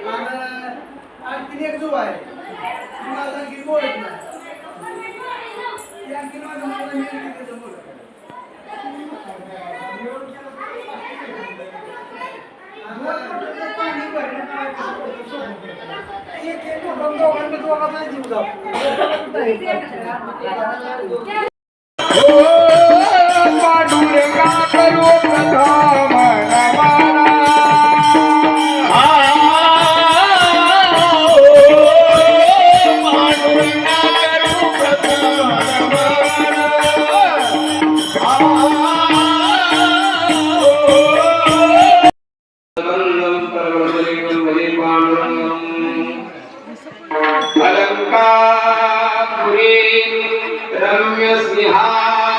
आणखीन एक जो आहे माझा आणखी बोलत नाही. आणखी माझा माझा बोलत पाडू रे का करू कथा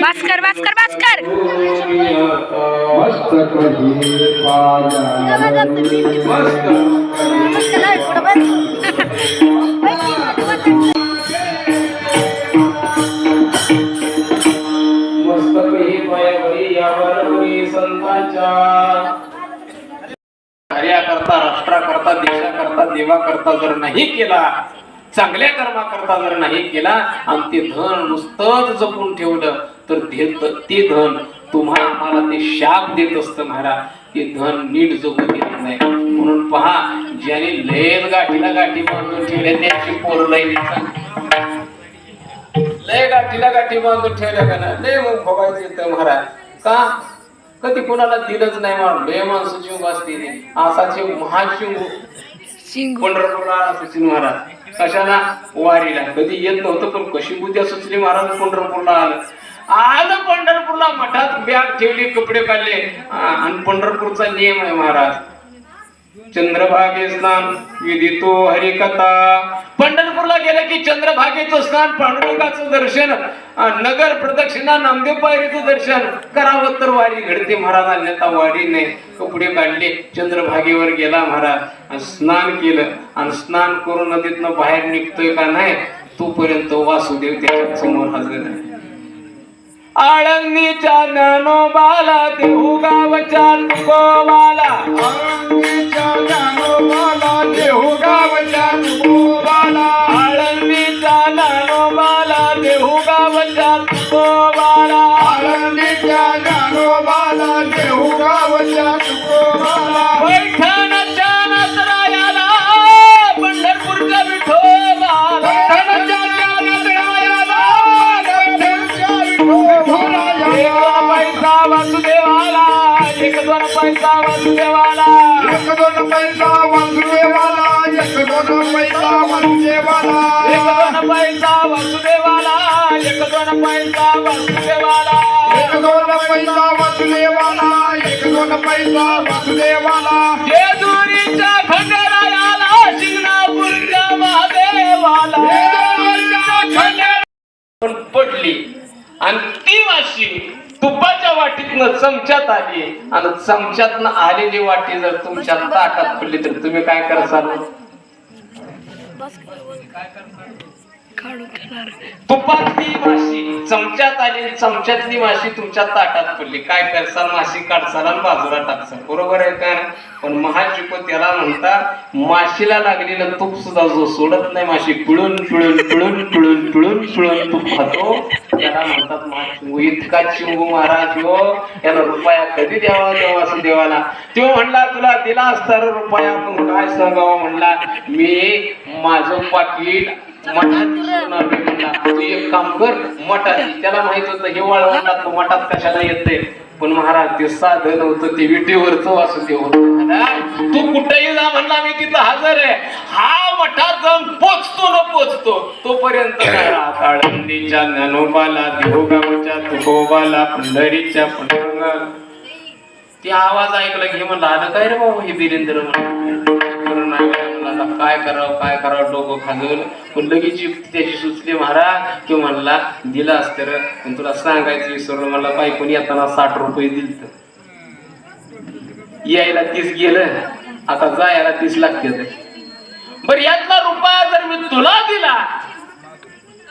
भास्कर भास्कर भास्कर. करता ही करता ही करता कार्याकरता राष्ट्राकरता देशाकरता देवाकरता जर नाही केला चांगल्या कर्माकरता जर नाही केला आणि ते धन नुसतंच जपून ठेवलं तर ते ते धन तुम्हाला आम्हाला ते शाप देत असतं महाराज. ते धन नीट जगू देत नाही. म्हणून पहा ज्याने लयच गाठीला गाठी बांधून ठेवल्या त्याची पोर लय लय गाठीला गाठी बांधून ठेवल्या का ना लय मग बघायचं येतं महाराज. का? कधी कोणाला दिलंच नाही म्हणून. लय माणसं शिंग असते असाचे महाशिंग. पंढरपूरला सचिन महाराज. कशाला? वारीला. कधी येत नव्हतं पण कशी बुद्ध्या सुचली महाराज पंढरपूरला आलं. आलं पंढरपूरला मठात बॅग ठेवली कपडे काढले आणि पंढरपूरचा नियम आहे महाराज. चंद्रभागे स्नान विधितो हरिकथा. पंढरपूरला गेलं की चंद्रभागेचं स्नान पांडुरंगाचं दर्शन नगर प्रदक्षिणा नामदेव पायरीचं दर्शन. करावं तर वारी घडते महाराज अन्यथा वारी नाही. कपडे काढले चंद्रभागेवर गेला महाराज. स्नान केलं. आणि स्नान करून नदीतनं बाहेर निघतोय का नाही तोपर्यंत वासुदेव त्याच्यासमोर हजर आहे. आळंदीच्या ज्ञानोबाला देहू गावच्या तुकोबाला आळंदीच्या ज्ञानोबाला देहू गावच्या वासुदेवाला एक दोन पैसा वासुदेवाला. एक दोन पैसा वासुदेवाला एक दोन पैसा वासुदेवाला. एक दोन पैसा वासुदेवाला एक दोन पैसा वासुदेवाला. जेजुरीच्या खंडरायाला शिंगणापूरच्या महादेवाला. पडली आणि ती वाशी तुपाच्या वाटीतनं चमच्यात आली. आणि चमच्यातनं आलेली वाटी जर तुमच्या ताटात पडली तर तुम्ही काय करसाल काढून ठेवणार तुपातली माशी चमच्यात आली चमच्यातली माशी तुमच्या ताटात पडली. काय करसाल माशी काढसाल आणि बाजूला टाकसाल बरोबर आहे का? पण महाशिको त्याला म्हणतात माशीला लागलेलं तूप सुद्धा जो सोडत नाही माशी पिळून पिळून पिळून पिळून पिळून पिळून तूप खातो. त्याला म्हणतात महाशिंगू इतका चिंगू महाराज हो. याला रुपया कधी द्यावा देवा असं देवाला तो म्हणला तुला दिला असता रुपया पण काय सांगावा? म्हणला मी माझं पाकिट मठात ठेवून आलोय तू एक काम कर मठात त्याला माहीत होतं हे वाळवंटात तो मठात कशाला येते पण महाराज ते साधं नव्हतं ते विटेवरच वासुदेव होतं. महाराज, तू कुठेही जा म्हणला मी तिथं हजर आहे. हा मठात जाऊन पोचतो न पोचतो तोपर्यंत काय राहत? आळंदीच्या ज्ञानोबाला देवगावच्या तुकोबाला पंढरीच्या पंढरंगा ते आवाज ऐकला की म्हणला आलं काय रे बाबा हे बिरेंद्र म्हणून? नाही म्हणलं, आता काय करावं काय करावं डोकं खाजवलं पण लगेच त्याची सुचली महाराज की म्हणला दिला असतं पण तुला सांगायचं विसरलं मला बायकोनी येताना साठ रुपये दिल यायला तीस गेलं. आता जायला तीस लागते. बर यातला रुपया जर मी तुला दिला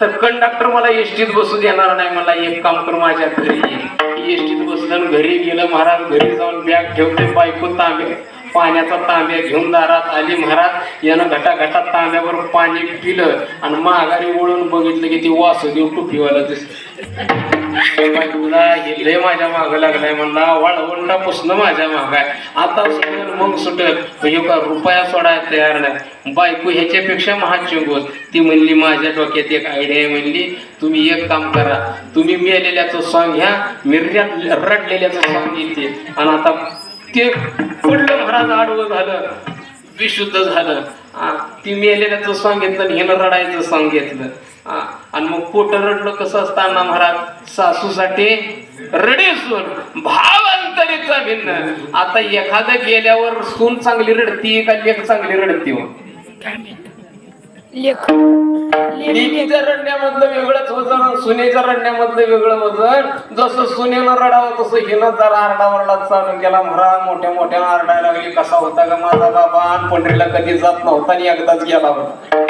तर कंडक्टर मला एसटीत बसू देणार नाही. मला एक काम कर माझ्या घरी एसटीत बसलं घरी गेलं महाराज घरी जाऊन बॅग ठेवते बायको तांबे. पाण्याचा तांब्या घेऊन दारात आली महाराज. यानं घटा घटात तांब्यावर पाणी पिलं आणि माघारी वळून बघितलं की ती वासुदेव टुपीवाला दिसत हे लय माझ्या मागं लागलाय म्हणला. वाळवंडा पुसणं माझ्या माग आहे. आता सुटेल मग सुटेल म्हणजे का रुपया सोडायला तयार नाही. बायको ह्याच्यापेक्षा महाचंगोस ती म्हणली माझ्या डोक्यात एक आयडिया आहे म्हणली तुम्ही एक काम करा. तुम्ही मेलेल्याचं सॉंग घ्या. मिर्यात रडलेल्याचं सॉंग येते. आणि आता ते पडलं महाराज आडवं झालं विशुद्ध झालं. ती मेलेल्याचं सॉंग घेतलं आणि हिनं रडायचं सॉंग घेतलं. आणि मग पोट रडलं कसं असताना महाराज सासूसाठी रडे सून भाव अंतरीचा भिन्न आता एखादं गेल्यावर सून चांगली रडती का लेख चांगली रडती हो? लेख. लेकीच्या रडण्यामधलं वेगळंच वजन सुनेच्या रडण्यामधलं वेगळं वजन. जसं सुनेनं रडावं तसं हिनं जरा आरडाओरडा चालू केला. महाराज मोठ्या मोठ्या आरडायला लागली. कसा होता का माझा बाबा? आणि पंढरीला कधी जात नव्हता आणि एकदाच गेला होता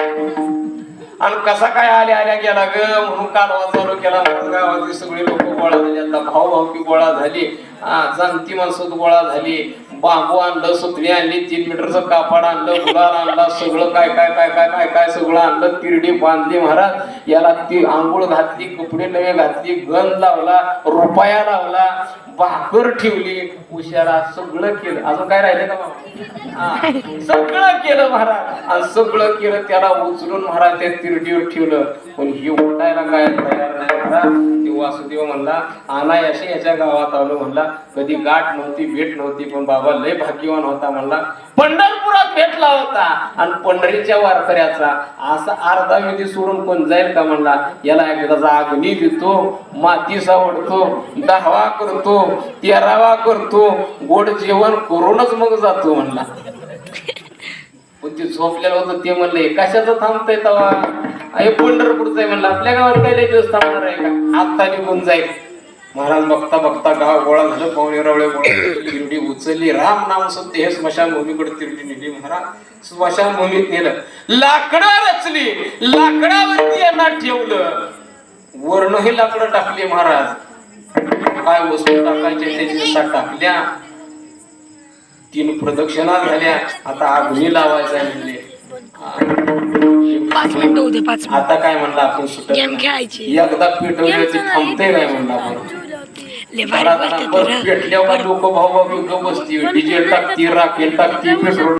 आणि कसा काय आल्या आल्या गेला ग? म्हणून कालवा चालू केला. गावातली सगळी लोक गोळा झाली. आता भाऊ भावकी गोळा झाली. हा जाणती माणसं गोळा झाली. बांबू आणलं सुतरी आणली तीन मीटरचं कापड आणलं गुलाल आणला सगळं काय काय काय काय काय काय सगळं आणलं तिरडी बांधली महाराज. याला ती आंघोळ घातली कपडे नवे घातली गंध लावला रुपया लावला भाकर ठेवली उशारा सगळं केलं. अजून काय राहिलं का बाबा? सगळं केलं महाराज. आणि सगळं केलं त्याला उचलून महाराज त्या तिरडीवर ठेवलं. पण ही उठायला काय तयार नाही महाराज. वासुदेव म्हणला अनायाशी याच्या गावात? आलो म्हणला कधी गाठ नव्हती भेट नव्हती पण बाबा लय भाग्यवान होता म्हणला. पंढरपुरात भेटला होता. आणि पंढरीच्या वारकऱ्याचा असा अर्धा विधी सोडून कोण जाईल का म्हणला. याला एकदा अग्नी देतो माती सावडतो दहावा करतो तेरावा करतो गोड जेवण करूनच मग जातो म्हणला. पण ते झोपलेलं होतं ते म्हणले कशाचं थांबतंय तवा? अरे पंढरपूरचं आहे म्हणलं. आपल्या गावात काही दिवस थांबणार आहे का? आत्ता निघून जाईल. महाराज बघता बघता गाव गोळा झालं पाहुणे रवळे गोळा तिरडी उचलली. राम नाम सत्य हे स्मशानभूमीकडे तिरडी नेली महाराज. स्मशानभूमीत नेलं. लाकडं रचली. लाकडावरती यांना ठेवलं. वरणही लाकडं टाकली महाराज. काय वस्तू टाकायच्या त्याच्या टाकल्या. तीन प्रदक्षिणा झाल्या. आता अग्नी लावायचा म्हणले. पाच मिनिटं होते पाच आता काय म्हणलं आपण सुटत. खेळायची. एकदा पेटवली होती थांबते काय म्हणलं आपण. पेटल्यावर लोक भाऊ भाऊ बसती डिझेल टाकती राखेल टाकती पेट्रोल